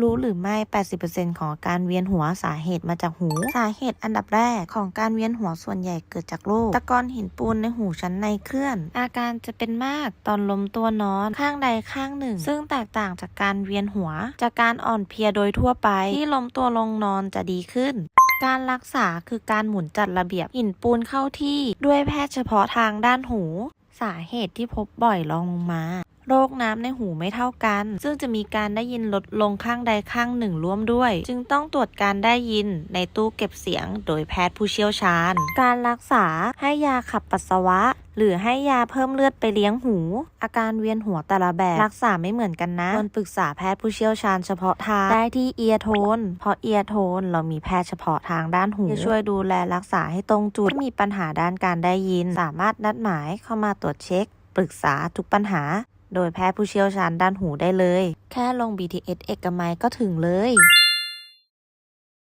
รู้หรือไม่ 80%ของการเวียนหัวสาเหตุมาจากหู สาเหตุอันดับแรกของการเวียนหัวส่วนใหญ่เกิดจากโรคตะกอนหินปูนในหูชั้นในเคลื่อน อาการจะเป็นมากตอนล้มตัวนอนข้างใดข้างหนึ่ง ซึ่งแตกต่างจากการเวียนหัว จากการอ่อนเพลียโดยทั่วไป ที่ล้มตัวลงนอนจะดีขึ้นการรักษาคือการหมุนจัดระเบียบหินปูนเข้าที่ ด้วยแพทย์เฉพาะทางด้านหู สาเหตุที่พบบ่อยรองลงมา โรคน้ำในหูไม่เท่ากัน ซึ่งจะมีการได้ยินลดลงข้างใดข้างหนึ่งร่วมด้วย จึงต้องตรวจการได้ยินในตู้เก็บเสียงโดยแพทย์ผู้เชี่ยวชาญ การรักษาให้ยาขับปัสสาวะหรือให้ยาเพิ่มเลือดไปเลี้ยงหู อาการเวียนหัวแต่ละแบบ รักษาไม่เหมือนกันนะควรปรึกษาแพทย์ผู้เชี่ยวชาญเฉพาะทาง ได้ที่เอียโทน เพราะเอียโทนเรามีแพทย์เฉพาะทางด้านหูจะช่วยดูแลรักษาให้ตรงจุดถ้ามีปัญหาด้านการได้ยิน สามารถนัดหมายเข้ามาตรวจเช็ค ปรึกษาทุกปัญหา โดยแพทย์ผู้เชี่ยวชาญด้านหูได้เลย แค่ลง BTS เอกมัยก็ถึงเลย